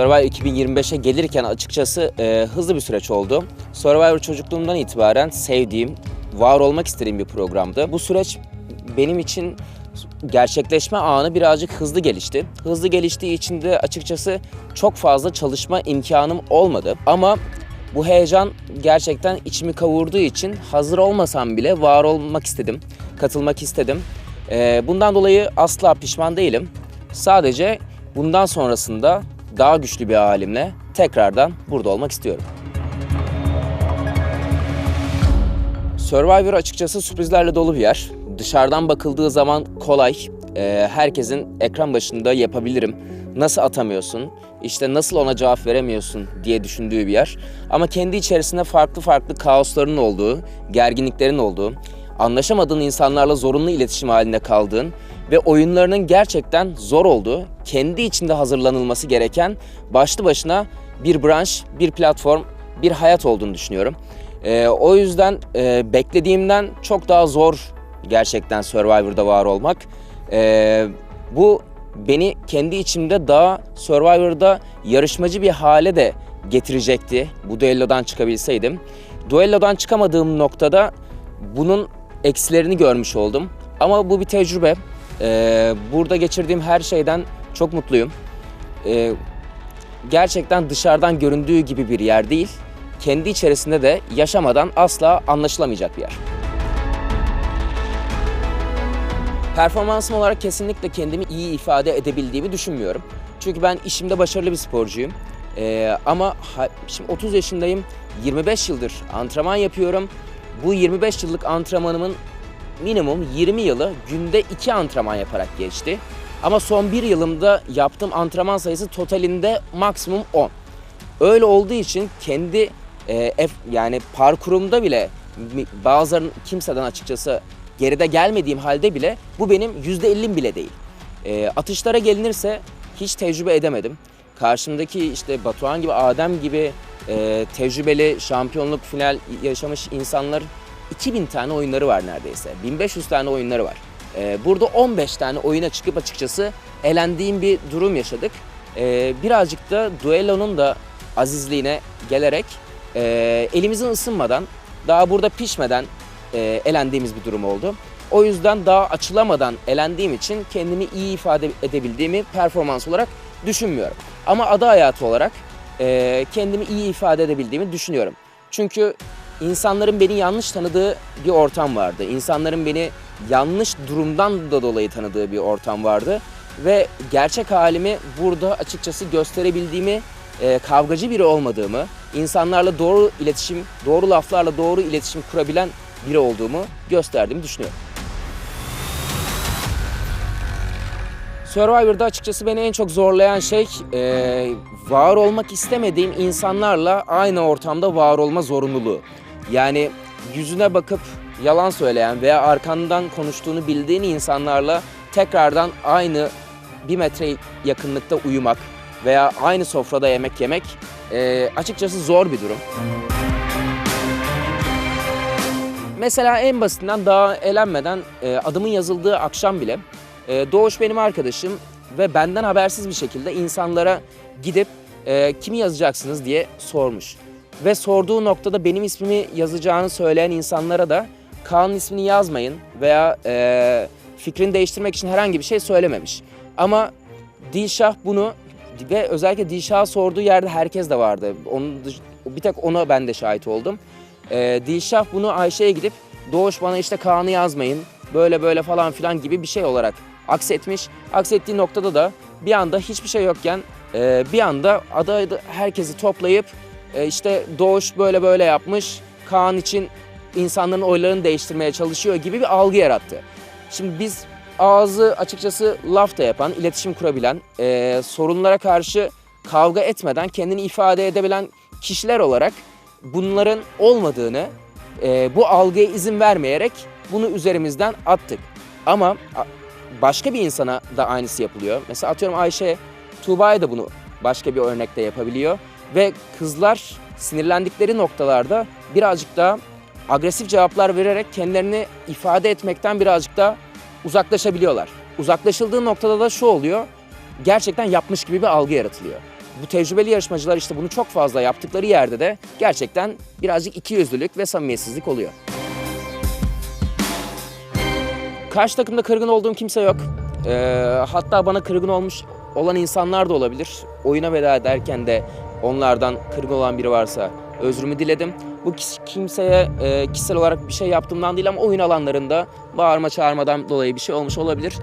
Survivor 2025'e gelirken açıkçası e, hızlı bir süreç oldu. Survivor çocukluğumdan itibaren sevdiğim, var olmak istediğim bir programdı. Bu süreç benim için gerçekleşme anı birazcık hızlı gelişti. Hızlı geliştiği için de açıkçası çok fazla çalışma imkanım olmadı. Ama bu heyecan gerçekten içimi kavurduğu için hazır olmasam bile var olmak istedim, katılmak istedim. Ee, bundan dolayı asla pişman değilim. Sadece bundan sonrasında daha güçlü bir halimle tekrardan burada olmak istiyorum. Survivor açıkçası sürprizlerle dolu bir yer. Dışarıdan bakıldığı zaman kolay. Ee, herkesin ekran başında yapabilirim. Nasıl atamıyorsun? İşte nasıl ona cevap veremiyorsun diye düşündüğü bir yer. Ama kendi içerisinde farklı farklı kaosların olduğu, gerginliklerin olduğu, anlaşamadığın insanlarla zorunlu iletişim halinde kaldığın ve oyunlarının gerçekten zor olduğu, kendi içinde hazırlanılması gereken başlı başına bir branş, bir platform, bir hayat olduğunu düşünüyorum. Ee, o yüzden e, beklediğimden çok daha zor gerçekten Survivor'da var olmak. Ee, bu beni kendi içimde daha Survivor'da yarışmacı bir hale de getirecekti. Bu düellodan çıkabilseydim. Düellodan çıkamadığım noktada bunun eksilerini görmüş oldum. Ama bu bir tecrübe. Ee, burada geçirdiğim her şeyden çok mutluyum. Ee, gerçekten dışarıdan göründüğü gibi bir yer değil. Kendi içerisinde de yaşamadan asla anlaşılamayacak bir yer. Performansım olarak kesinlikle kendimi iyi ifade edebildiğimi düşünmüyorum. Çünkü ben işimde başarılı bir sporcuyum. Ee, ama ha- şimdi 30 yaşındayım, 25 yıldır antrenman yapıyorum. Bu 25 yıllık antrenmanımın minimum 20 yılı günde 2 antrenman yaparak geçti. Ama son bir yılımda yaptığım antrenman sayısı totalinde maksimum 10. Öyle olduğu için kendi e, F, yani parkurumda bile bazıların kimseden açıkçası geride gelmediğim halde bile bu benim %50'm bile değil. E, atışlara gelinirse hiç tecrübe edemedim. Karşımdaki işte Batuhan gibi, Adem gibi e, tecrübeli şampiyonluk final yaşamış insanlar 2000 tane oyunları var neredeyse. 1500 tane oyunları var. E, burada 15 tane oyuna çıkıp açıkçası elendiğim bir durum yaşadık. E, birazcık da duellonun da azizliğine gelerek e, elimizin ısınmadan, daha burada pişmeden e, elendiğimiz bir durum oldu. O yüzden daha açılamadan elendiğim için kendimi iyi ifade edebildiğimi performans olarak düşünmüyorum. Ama ada hayatı olarak e, kendimi iyi ifade edebildiğimi düşünüyorum. Çünkü insanların beni yanlış tanıdığı bir ortam vardı. İnsanların beni yanlış durumdan da dolayı tanıdığı bir ortam vardı. Ve gerçek halimi burada açıkçası gösterebildiğimi, e, kavgacı biri olmadığımı, insanlarla doğru iletişim, doğru laflarla doğru iletişim kurabilen biri olduğumu gösterdiğimi düşünüyorum. Survivor'da açıkçası beni en çok zorlayan şey e, var olmak istemediğim insanlarla aynı ortamda var olma zorunluluğu. Yani yüzüne bakıp yalan söyleyen veya arkandan konuştuğunu bildiğin insanlarla tekrardan aynı bir metre yakınlıkta uyumak veya aynı sofrada yemek yemek e, açıkçası zor bir durum. Mesela en basitinden daha elenmeden e, adımın yazıldığı akşam bile e, Doğuş benim arkadaşım ve benden habersiz bir şekilde insanlara gidip e, kimi yazacaksınız diye sormuş. Ve sorduğu noktada benim ismimi yazacağını söyleyen insanlara da Kaan'ın ismini yazmayın veya e, fikrini değiştirmek için herhangi bir şey söylememiş. Ama Dilşah bunu ve özellikle Dilşah'a sorduğu yerde herkes de vardı. Onun bir tek ona ben de şahit oldum. Ee, Dilşah bunu Ayşe'ye gidip Doğuş bana işte Kaan'ı yazmayın böyle böyle falan filan gibi bir şey olarak aksetmiş. Aksettiği noktada da bir anda hiçbir şey yokken e, bir anda adayı herkesi toplayıp e, işte Doğuş böyle böyle yapmış Kaan için insanların oylarını değiştirmeye çalışıyor gibi bir algı yarattı. Şimdi biz ağzı açıkçası laf da yapan, iletişim kurabilen, e, sorunlara karşı kavga etmeden kendini ifade edebilen kişiler olarak bunların olmadığını, e, bu algıya izin vermeyerek bunu üzerimizden attık. Ama başka bir insana da aynısı yapılıyor. Mesela atıyorum Ayşe, Tuğba'ya da bunu başka bir örnekte yapabiliyor. Ve kızlar sinirlendikleri noktalarda birazcık daha agresif cevaplar vererek kendilerini ifade etmekten birazcık daha uzaklaşabiliyorlar. Uzaklaşıldığı noktada da şu oluyor. Gerçekten yapmış gibi bir algı yaratılıyor. bu tecrübeli yarışmacılar işte bunu çok fazla yaptıkları yerde de gerçekten birazcık ikiyüzlülük ve samimiyetsizlik oluyor. Karşı takımda kırgın olduğum kimse yok. Ee, hatta bana kırgın olmuş olan insanlar da olabilir. Oyuna veda ederken de onlardan kırgın olan biri varsa özrümü diledim. Bu kimseye e, kişisel olarak bir şey yaptığımdan değil ama oyun alanlarında bağırma çağırmadan dolayı bir şey olmuş olabilir.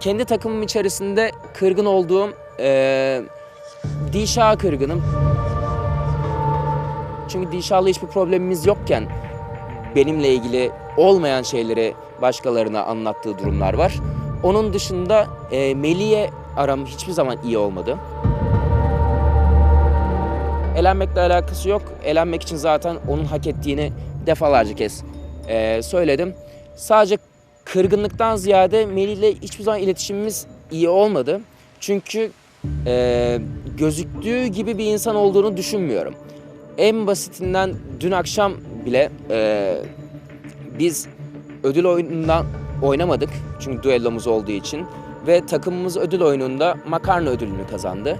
Kendi takımım içerisinde kırgın olduğum e, Dişa kırgınım. Çünkü Dişa'la hiçbir problemimiz yokken benimle ilgili olmayan şeyleri başkalarına anlattığı durumlar var. Onun dışında e, Melih'e aram hiçbir zaman iyi olmadı. Elenmekle alakası yok. Elenmek için zaten onun hak ettiğini defalarca kez e, söyledim. Sadece kırgınlıktan ziyade Melih'le hiçbir zaman iletişimimiz iyi olmadı. Çünkü e, gözüktüğü gibi bir insan olduğunu düşünmüyorum. En basitinden dün akşam bile e, biz ödül oyunundan oynamadık. Çünkü düellomuz olduğu için. Ve takımımız ödül oyununda makarna ödülünü kazandı.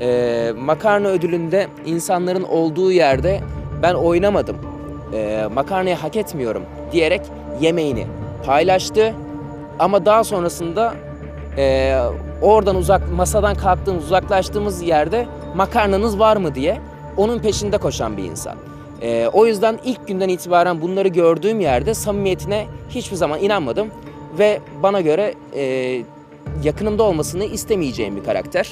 E, makarna ödülünde insanların olduğu yerde ben oynamadım. E, makarnayı hak etmiyorum diyerek yemeğini paylaştı. Ama daha sonrasında e, oradan uzak masadan kalktığımız uzaklaştığımız yerde makarnanız var mı diye onun peşinde koşan bir insan. Ee, o yüzden ilk günden itibaren bunları gördüğüm yerde samimiyetine hiçbir zaman inanmadım ve bana göre e, yakınımda olmasını istemeyeceğim bir karakter.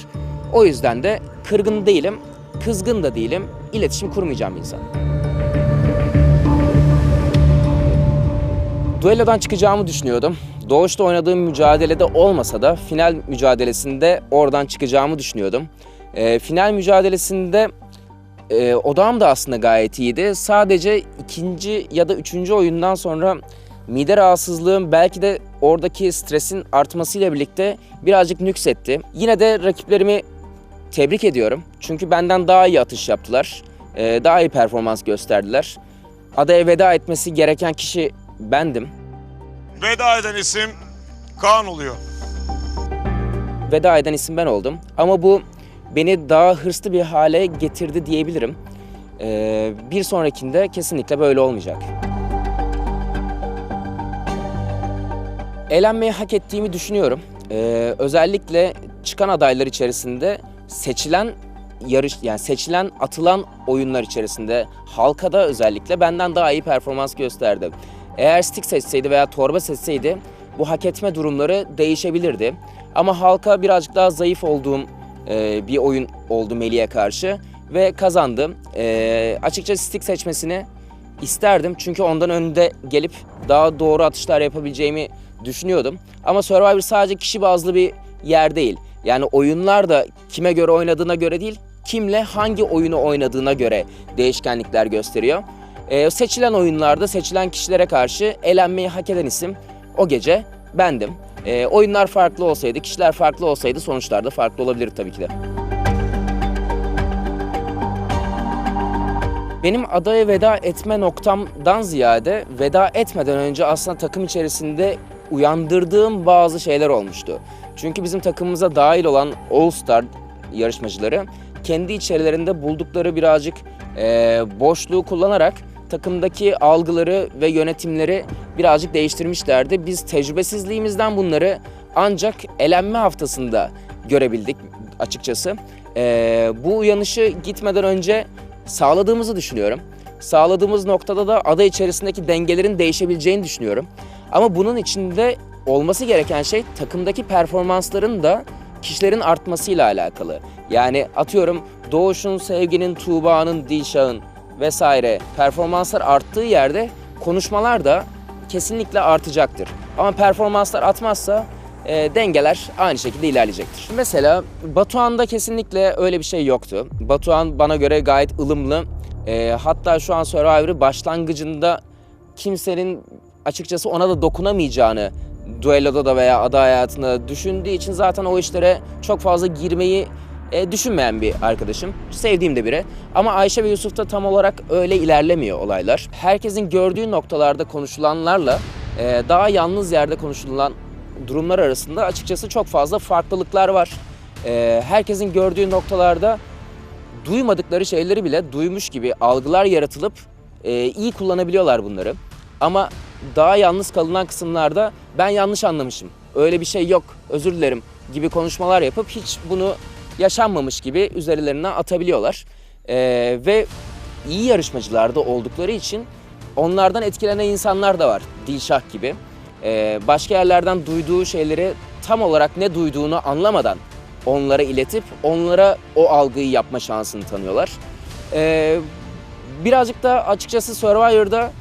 O yüzden de kırgın değilim, kızgın da değilim, iletişim kurmayacağım insan. Duello'dan çıkacağımı düşünüyordum. Doğuş'ta oynadığım mücadelede olmasa da final mücadelesinde oradan çıkacağımı düşünüyordum. Ee, final mücadelesinde e, odağım da aslında gayet iyiydi. Sadece ikinci ya da üçüncü oyundan sonra mide rahatsızlığım belki de oradaki stresin artmasıyla birlikte birazcık nüksetti. Yine de rakiplerimi tebrik ediyorum. Çünkü benden daha iyi atış yaptılar. Ee, daha iyi performans gösterdiler. Adaya veda etmesi gereken kişi bendim. Veda eden isim Kaan oluyor. veda eden isim ben oldum. Ama bu beni daha hırslı bir hale getirdi diyebilirim. Ee, bir sonrakinde kesinlikle böyle olmayacak. Eğlenmeyi hak ettiğimi düşünüyorum. Ee, özellikle çıkan adaylar içerisinde seçilen yarış yani seçilen atılan oyunlar içerisinde halkada özellikle benden daha iyi performans gösterdi. Eğer stick seçseydi veya torba seçseydi bu hak etme durumları değişebilirdi. Ama halka birazcık daha zayıf olduğum e, bir oyun oldu Melih'e karşı ve kazandım. E, açıkçası stick seçmesini isterdim çünkü ondan önde gelip daha doğru atışlar yapabileceğimi düşünüyordum. Ama Survivor sadece kişi bazlı bir yer değil. Yani oyunlar da kime göre oynadığına göre değil, kimle hangi oyunu oynadığına göre değişkenlikler gösteriyor. Ee, seçilen oyunlarda seçilen kişilere karşı elenmeyi hak eden isim o gece bendim. Ee, oyunlar farklı olsaydı, kişiler farklı olsaydı sonuçlar da farklı olabilir tabii ki de. Benim adaya veda etme noktamdan ziyade veda etmeden önce aslında takım içerisinde uyandırdığım bazı şeyler olmuştu. Çünkü bizim takımımıza dahil olan All Star yarışmacıları kendi içerilerinde buldukları birazcık eee, boşluğu kullanarak takımdaki algıları ve yönetimleri birazcık değiştirmişlerdi. Biz tecrübesizliğimizden bunları ancak elenme haftasında görebildik açıkçası. Eee, bu uyanışı gitmeden önce sağladığımızı düşünüyorum. Sağladığımız noktada da ada içerisindeki dengelerin değişebileceğini düşünüyorum. Ama bunun içinde olması gereken şey takımdaki performansların da kişilerin artmasıyla alakalı. Yani atıyorum Doğuş'un, Sevgi'nin, Tuğba'nın, Dilşah'ın vesaire performanslar arttığı yerde konuşmalar da kesinlikle artacaktır. Ama performanslar atmazsa e, dengeler aynı şekilde ilerleyecektir. Mesela Batuhan'da kesinlikle öyle bir şey yoktu. Batuhan bana göre gayet ılımlı. E, hatta şu an Survivor'ı başlangıcında kimsenin açıkçası ona da dokunamayacağını duelloda da veya ada hayatında düşündüğü için zaten o işlere çok fazla girmeyi e, düşünmeyen bir arkadaşım. Sevdiğim de biri. Ama Ayşe ve Yusuf'ta tam olarak öyle ilerlemiyor olaylar. Herkesin gördüğü noktalarda konuşulanlarla e, daha yalnız yerde konuşulan durumlar arasında açıkçası çok fazla farklılıklar var. E, herkesin gördüğü noktalarda duymadıkları şeyleri bile duymuş gibi algılar yaratılıp e, iyi kullanabiliyorlar bunları. Ama daha yalnız kalınan kısımlarda ben yanlış anlamışım, öyle bir şey yok, özür dilerim gibi konuşmalar yapıp hiç bunu yaşanmamış gibi üzerlerinden atabiliyorlar. E, ve iyi yarışmacılarda oldukları için onlardan etkilenen insanlar da var. Dilşah gibi. E, başka yerlerden duyduğu şeyleri tam olarak ne duyduğunu anlamadan onlara iletip onlara o algıyı yapma şansını tanıyorlar. Ee, birazcık da açıkçası Survivor'da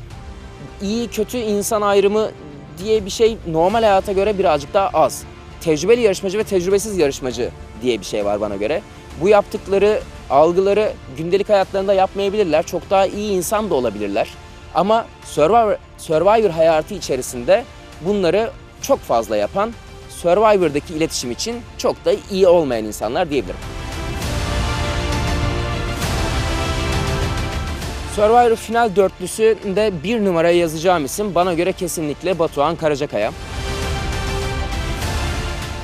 iyi kötü insan ayrımı diye bir şey normal hayata göre birazcık daha az. Tecrübeli yarışmacı ve tecrübesiz yarışmacı diye bir şey var bana göre. Bu yaptıkları algıları gündelik hayatlarında yapmayabilirler. Çok daha iyi insan da olabilirler. Ama Survivor, Survivor hayatı içerisinde bunları çok fazla yapan Survivor'daki iletişim için çok da iyi olmayan insanlar diyebilirim. Survivor final dörtlüsünde bir numaraya yazacağım isim bana göre kesinlikle Batuhan Karacakaya.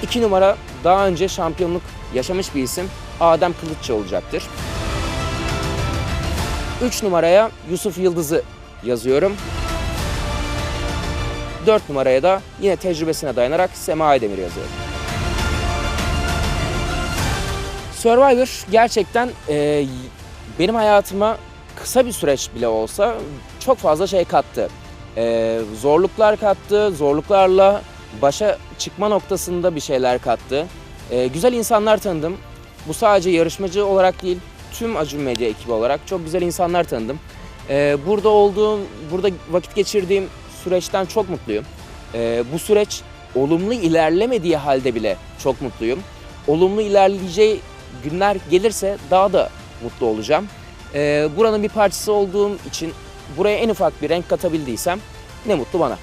İki numara daha önce şampiyonluk yaşamış bir isim Adem Kılıççı olacaktır. Üç numaraya Yusuf Yıldız'ı yazıyorum. 4 numaraya da yine tecrübesine dayanarak Sema Aydemir yazıyorum. Survivor gerçekten e, benim hayatıma kısa bir süreç bile olsa çok fazla şey kattı. E, zorluklar kattı, zorluklarla başa çıkma noktasında bir şeyler kattı. E, güzel insanlar tanıdım. Bu sadece yarışmacı olarak değil, tüm Acun Medya ekibi olarak çok güzel insanlar tanıdım. E, burada olduğum, burada vakit geçirdiğim süreçten çok mutluyum. Ee, bu süreç olumlu ilerlemediği halde bile çok mutluyum. Olumlu ilerleyeceği günler gelirse daha da mutlu olacağım. Ee, buranın bir parçası olduğum için buraya en ufak bir renk katabildiysem ne mutlu bana.